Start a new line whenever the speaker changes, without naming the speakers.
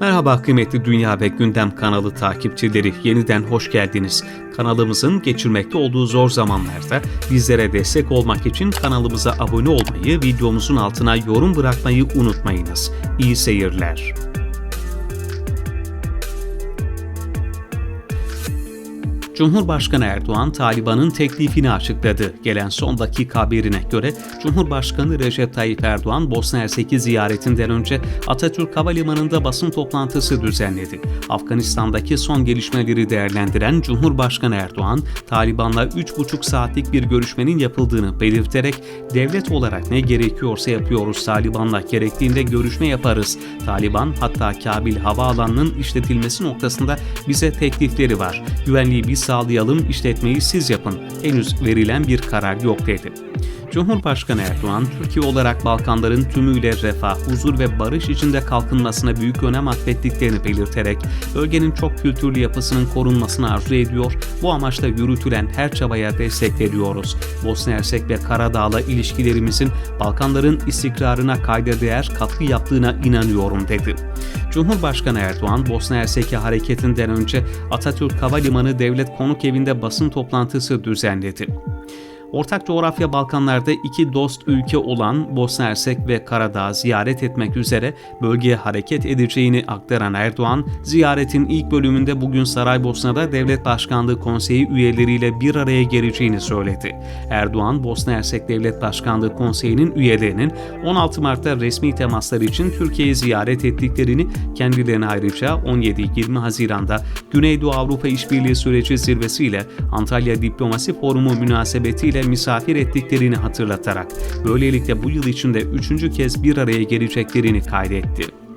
Merhaba kıymetli Dünya ve Gündem kanalı takipçileri. Yeniden hoş geldiniz. Kanalımızın geçirmekte olduğu zor zamanlarda bizlere destek olmak için kanalımıza abone olmayı, videomuzun altına yorum bırakmayı unutmayınız. İyi seyirler. Cumhurbaşkanı Erdoğan, Taliban'ın teklifini açıkladı. Gelen son dakika haberine göre Cumhurbaşkanı Recep Tayyip Erdoğan, Bosna Hersek'i ziyaretinden önce Atatürk Havalimanı'nda basın toplantısı düzenledi. Afganistan'daki son gelişmeleri değerlendiren Cumhurbaşkanı Erdoğan, Taliban'la 3,5 saatlik bir görüşmenin yapıldığını belirterek, devlet olarak ne gerekiyorsa yapıyoruz Taliban'la, gerektiğinde görüşme yaparız. Taliban hatta Kabil Havaalanı'nın işletilmesi noktasında bize teklifleri var. Güvenliği biz sağlayalım, işletmeyi siz yapın. Henüz verilen bir karar yok dedi. Cumhurbaşkanı Erdoğan, Türkiye olarak Balkanların tümüyle refah, huzur ve barış içinde kalkınmasına büyük önem atfettiklerini belirterek, bölgenin çok kültürlü yapısının korunmasını arzu ediyor, bu amaçla yürütülen her çabaya destek veriyoruz. Bosna Hersek ve Karadağ'la ilişkilerimizin Balkanların istikrarına kayda değer katkı yaptığına inanıyorum dedi. Cumhurbaşkanı Erdoğan, Bosna Hersek'e hareketinden önce Atatürk Havalimanı Devlet Konuk Evi'nde basın toplantısı düzenledi. Ortak coğrafya Balkanlarda iki dost ülke olan Bosna Hersek ve Karadağ ziyaret etmek üzere bölgeye hareket edeceğini aktaran Erdoğan, ziyaretin ilk bölümünde bugün Saraybosna'da Devlet Başkanlığı Konseyi üyeleriyle bir araya geleceğini söyledi. Erdoğan, Bosna Hersek Devlet Başkanlığı Konseyi'nin üyelerinin 16 Mart'ta resmi temaslar için Türkiye'yi ziyaret ettiklerini, kendilerine ayrıca 17-20 Haziran'da Güneydoğu Avrupa İşbirliği Süreci zirvesiyle Antalya Diplomasi Forumu münasebetiyle misafir ettiklerini hatırlatarak böylelikle bu yıl içinde üçüncü kez bir araya geleceklerini kaydetti.